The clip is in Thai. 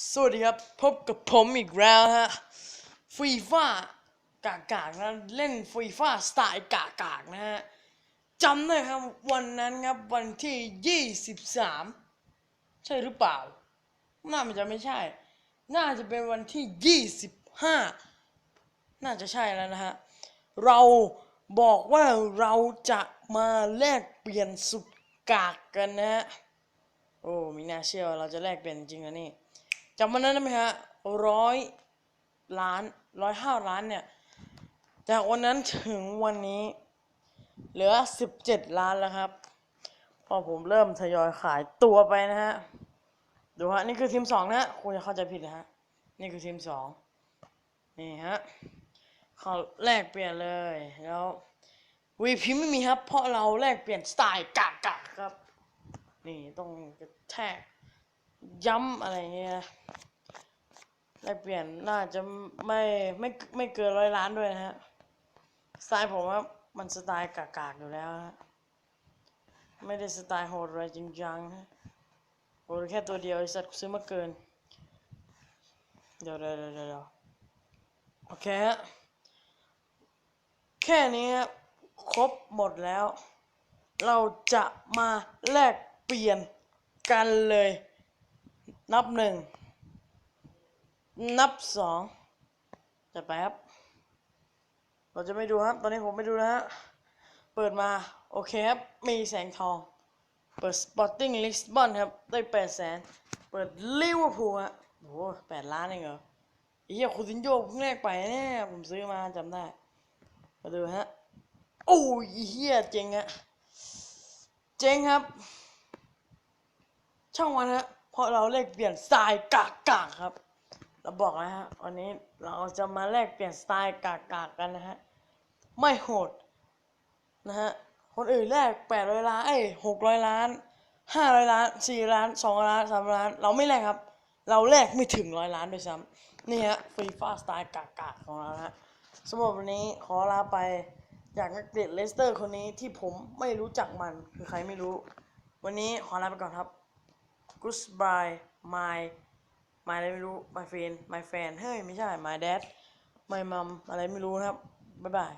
สวัสดีครับ พบกับผมอีกแล้วฮะฟีฟ่ากากากนะเล่นฟีฟ่าสไตล์กากากนะฮะจำได้ครับวันนั้นครับวันที่ 23 ใช่หรือเปล่า น่ามันจะไม่ใช่ น่าจะเป็นวันที่ 25 น่าจะใช่แล้วนะฮะ เราบอกว่าเราจะมาแลกเปลี่ยนสุดกากกันนะฮะ โอ้มีน่าเชื่อเราจะแลกเปลี่ยนจริงนะนี่ จำวันนั้นได้ไหมฮะร้อยล้านร้อยห้าล้านเนี่ย จากวันนั้นถึงวันนี้ เหลือสิบเจ็ดล้านแล้วครับ พอผมเริ่มทยอยขายตัวไปนะฮะ ดูฮะ นี่คือทีมสองนะคุณจะเข้าใจผิดนะฮะ นี่คือทีมสองนี่ฮะเขาแลกเปลี่ยนเลยแล้ววีพีไม่มีครับ เพราะเราแลกเปลี่ยนสไตล์กากๆครับ นี่ต้องกระแทก ย้ำอะไรเงี้ยแลกเปลี่ยนน่าจะไม่ไม่ไม่เกินร้อยล้านด้วยนะฮะสไตล์ผมครับมันสไตล์กากๆอยู่แล้วฮะไม่ได้สไตล์โหดอะไรจริงจังนะโหดแค่ตัวเดียวไอสัตว์ซื้อมาเกิน เดี๋ยวเดี๋ยวเดี๋ยวเดี๋ยวโอเคฮะแค่นี้ครับครบหมดแล้ว เราจะมาแลกเปลี่ยนกันเลย นับหนึ่ง นับสองจะไปครับ เราจะไม่ดูครับ ตอนนี้ผมไม่ดูนะฮะ เปิดมา โอเคครับ มีแสงทอง เปิด Sporting Lisbon ครับ ได้แปดแสน เปิดลิเวอร์พูลฮะโอ้โหแปดล้านเองเหรอไอ้เหี้ยคูตินโยเพิ่งแรกไปเนี่ยผมซื้อมาจำได้ มาดูฮะ โอ้ยอ้เหี้ยเจ๋งอะเจ๋งครับ ช่างวันฮะ เพราะเราแลกเปลี่ยนสไตล์กากากครับ เราบอกแล้วฮะวันนี้เราจะมาแลกเปลี่ยนสไตล์กากากกันนะฮะไม่โหดนะฮะคนอื่นแลกแปดร้อยล้านเอ้หกร้อยล้านห้าร้อยล้านสี่ล้านสองล้านสามล้าน เราไม่แลกครับ เราแลกไม่ถึงร้อยล้านด้วยซ้ำนี่ฮะฟรีฟ้าสไตล์กากากของเราฮะสำหรับวันนี้ขอลาไปจากนักเตะเลสเตอร์คนนี้ที่ผมไม่รู้จักมันคือใครไม่รู้ วันนี้ขอลาไปก่อนครับ goodbye my my อะไรไม่รู้ my friend my friend เฮ้ย ไม่ใช่ my dad my mom อะไรไม่รู้นะครับ บ๊ายบาย